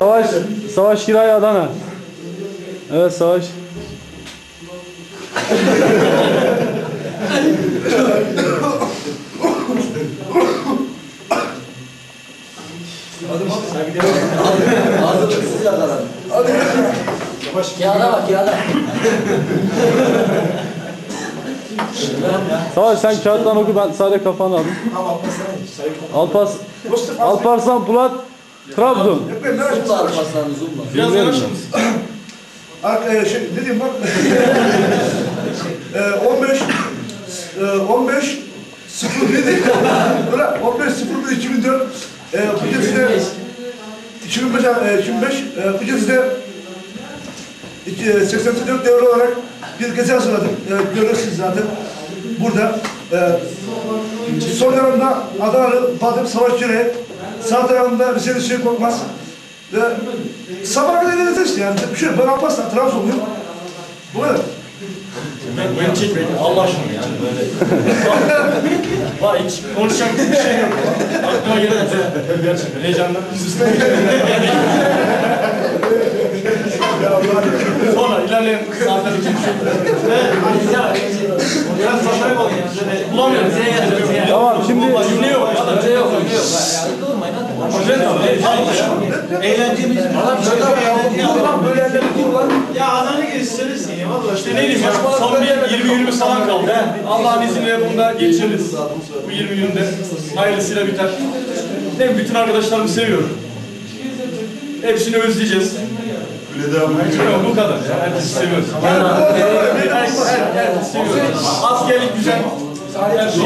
Savaş, Savaş Giray Adana. Evet Savaş. Hazırlıksız yakalandı. Kağıda bak kağıda. Savaş sen kağıttan oku ben sadece kafanı aldım. Alpas, Alparslan Pulat, Trabzon. Zoomla Alparslan'ı zoomla. Biraz Bilmiyorum yavaş ben. mısın? Ar- e, şey, ne diyeyim bak. e, 15 e, 15 07 Ulan 15 01 2004 e, bu gezide 2005 e, 2005 e, bu gezide iki- e, 84 devre olarak bir gezi hazırladım. E, görüyorsunuz zaten burada. E, sol yanımda Adanalı Badım Savaş Yüreği, sağ tarafında Rize'li Şey Korkmaz. Ve sabah kadar geleceğiz işte yani. Bir şey yok. Ben Alparslan, Trabzonluyum. Bu kadar. Beni çekmeyin. Allah aşkına yani böyle. Vay hiç konuşacak bir şey yok. Aklıma gelen gerçekten heyecandan. Sonra ilerleyen saatler için Biraz saçma oldu. Bulamıyorum. Tamam şey yok. Ya, Durmayın hadi. Eğlencemiz Böyle yerlere dur lan. Ya Adana geçseniz ya valla işte ne diyeyim ya son bir 20 günümüz falan kaldı. Allah'ın izniyle bunu da geçiririz. Bu 20 günde hayırlısıyla biter. Ben bütün arkadaşlarımı seviyorum. Hepsini özleyeceğiz. Yok bu kadar. ya. Herkesi seviyoruz. Herkesi seviyoruz. Askerlik güzel. Her şey.